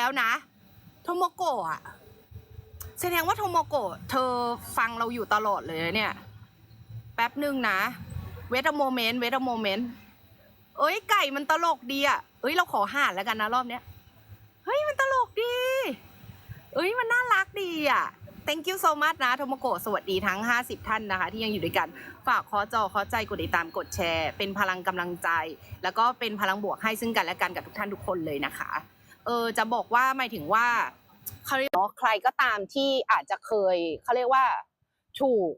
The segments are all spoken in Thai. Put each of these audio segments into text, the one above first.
แล้วนะโทโมโกะอะแสดงว่าโทโมโกะเธอฟังเราอยู่ตลอดเลยเนี่ย แป๊บหนึ่งนะเวทโมเมนต์เวทโมเมนต์เอ้ยไก่มันตลกดีอะเอ้ยเราขอห่านแล้วกันนะรอบเนี้ยเฮ้ยมันตลกดี เอ้ยมันน่ารักดีอะ thank you so much นะโทโมโกะสวัสดีทั้ง 50 ท่านนะคะ ที่ยังอยู่ด้วยกัน ฝากขอจอขอใจกดติดตามกดแชร์ เป็นพลังกำลังใจ แล้วก็เป็นพลังบวกให้ซึ่งกันและกันกับทุกท่านทุกคนเลยนะคะ เออจะบอกว่าหมายถึงว่าเขาเรียกใครก็ตามที่อาจจะเคยเขาเรียกว่าถูก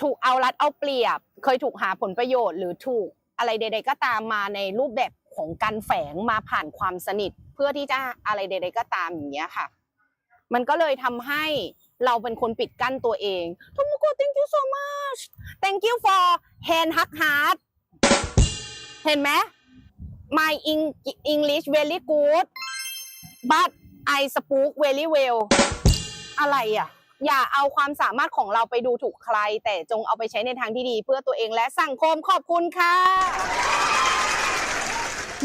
ถูกเอารัดเอาเปรียบ เคยถูกหาผลประโยชน์ หรือถูกอะไรใด ๆ ก็ตามมาในรูปแบบของการแฝงมาผ่านความสนิท เพื่อที่จะอะไรใด ๆ ก็ตามอย่างเงี้ยค่ะ มันก็เลยทำให้เราเป็นคนปิดกั้นตัวเองทโมโก thank you so much thank you for hand hug heart เห็นไหม my English very good but I speak very well อะไรอะ อย่าเอาความสามารถของเราไปดูถูกใคร แต่จงเอาไปใช้ในทางที่ดีเพื่อตัวเองและสังคมขอบคุณค่ะ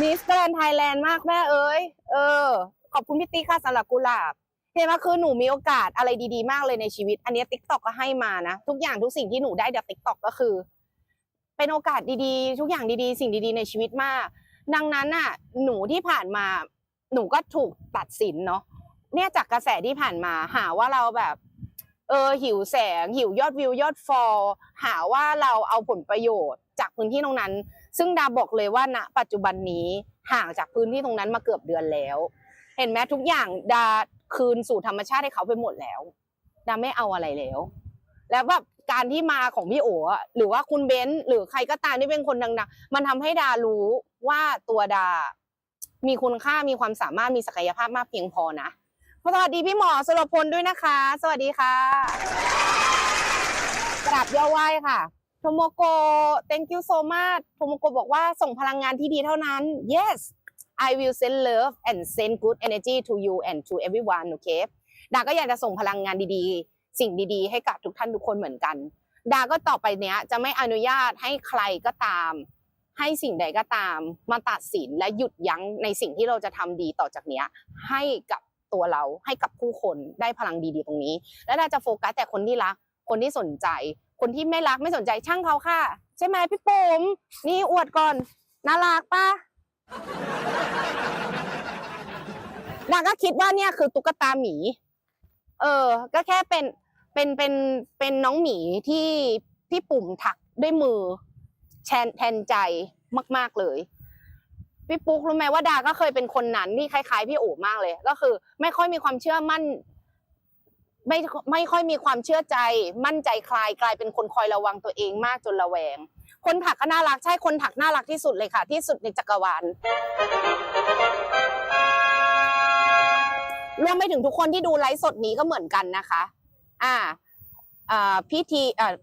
มิสแกรนไทยแลนด์มากแม่เอ้ย เออ ขอบคุณพี่ติ๊กค่ะสำหรับกุหลาบเห็นไหมคือหนูมีโอกาสอะไรดีๆ มากเลยในชีวิต อันนี้ติ๊กต็อกก็ให้มานะ ทุกอย่างทุกสิ่งที่หนูได้จากติ๊กต็อกก็คือ เป็นโอกาสดีๆ ทุกอย่างดีๆ สิ่งดีๆ ในชีวิตมาก ดังนั้นน่ะหนูที่ผ่านมาหนูก็ถูกตัดสินเนาะเนี่ยจากกระแสที่ผ่านมาหาว่าเราแบบ เออหิวแสง หิวยอดวิวยอดฟอลหาว่าเราเอาผลประโยชน์ จากพื้นที่ตรงนั้น ซึ่งดาบอกเลยว่าณปัจจุบันนี้ห่างจากพื้นที่ตรงนั้นมาเกือบเดือนแล้ว เห็นไหมทุกอย่างดาคืนสู่ธรรมชาติให้เขาไปหมดแล้วดาไม่เอาอะไรแล้ว แล้วแบบ การที่มาของพี่โอ๋หรือว่าคุณเบนซ์หรือใครก็ตามที่เป็นคนดังๆ มันทำให้ดารู้ว่าตัวดา มีคุณค่ามีความสามารถมีศักยภาพมากเพียงพอนะสวัสดีพี่หมอสุรพลด้วยนะคะ สวัสดีค่ะกราบย่อไหว้ค่ะโทโมโก thank you so much โทโมโกบอกว่าส่งพลังงานที่ดีเท่านั้น yes I will send love and send good energy to you and to everyone โอเคดาก็อยากจะส่งพลังงานดีๆ สิ่งดีๆ ให้กับทุกท่านทุกคนเหมือนกัน ดาก็ต่อไปเนี้ยจะไม่อนุญาตให้ใครก็ตาม ให้สิ่งใดก็ตาม มาตัดสินและหยุดยั้งในสิ่งที่เราจะทำดีต่อจากเนี้ยให้กับตัวเราให้กับผู้คนได้พลังดีๆตรงนี้ และดาจะโฟกัสแต่คนที่รักคนที่สนใจ คนที่ไม่รักไม่สนใจช่างเขาค่ะ ใช่ไหมพี่ปุ๋มนี่อวดก่อนน่ารักปะนางก็คิดว่าเนี่ยคือตุ๊กตาหมี เออ ก็แค่เป็น เป็นเป็นเป็นน้องหมีที่พี่ปุ่มถักด้วยมือแทนแทนใจมาก ๆเลยพี่ปุ๊กรู้ไหมว่าดาก็เคยเป็นคนนั้นที่คล้ายๆพี่โอ๋มากเลย ก็คือ ไม่ค่อยมีความเชื่อมั่น ไม่ไม่ค่อยมีความเชื่อใจ มั่นใจคลายกลายเป็นคนคอยระวังตัวเองมากจนระแวง คนถักก็น่ารักใช่คนถักน่ารักที่สุดเลยค่ะ ที่สุดในจักรวาลรวมไปถึงทุกคนที่ดูไลฟ์สดนี้ก็เหมือนกันนะคะ อ่าอ่าพี่ทีอ่า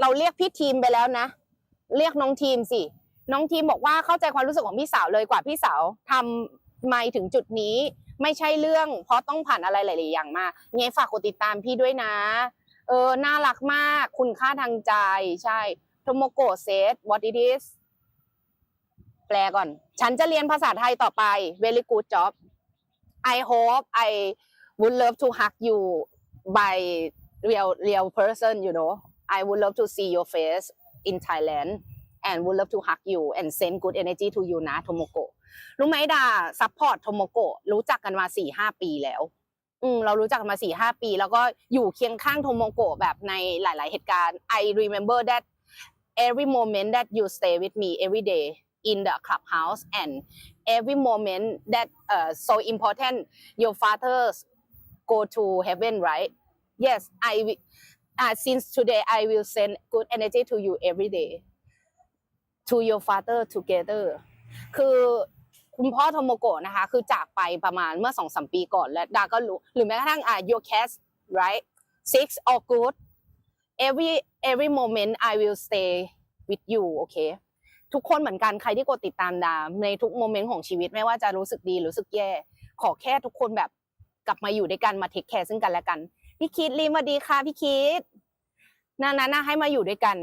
เราเรียกพี่ทีมไปแล้วนะ เรียกน้องทีมสิ น้องทีมบอกว่าเข้าใจความรู้สึกของพี่สาวเลยกว่าพี่สาวทำไม่ถึงจุดนี้ ไม่ใช่เรื่อง เพราะต้องผ่านอะไรหลาย ๆ อย่างมาไงฝากกดติดตามพี่ด้วยนะ เออ น่ารักมาก คุณค่าทางใจใช่โทโมโกะเซต what it is แปลก่อน ฉันจะเรียนภาษาไทยต่อไป very good job I hope I would love to hug you by real real person you know I would love to see your face in Thailand and would love to hug you and send good energy to you นะโทโมโกะรู้ไหมดาซัพพอร์ตโทโมโกะรู้จักกันมาสี่ห้าปีแล้ว อืมเรารู้จักกันมาสี่ห้าปี แล้วก็อยู่เคียงข้างโทโมโกะแบบในหลาย ๆ เหตุการณ์ I remember that every moment that you stay with me every day in the clubhouse and every moment that uh, so important your fathers go to heaven right yes I wi- uh, since today I will send good energy to you every day to your father together คือคุณพ่อโทโมโกะนะคะ คือจากไปประมาณเมื่อสองสามปีก่อนและดาก็รู้ หรือแม้กระทั่งอ่า your cast right six or good every every moment I will stay with you โอเค ทุกคนเหมือนกันใครที่กดติดตามดาในทุกโมเมนต์ของชีวิตไม่ว่าจะรู้สึกดีรู้สึกแย่ ขอแค่ทุกคนแบบ กลับมาอยู่ด้วยกันมาเทคแคร์ซึ่งกันและกัน พี่คิดรีมสวัสดีค่ะพี่คิดนานๆให้มาอยู่ด้วยกัน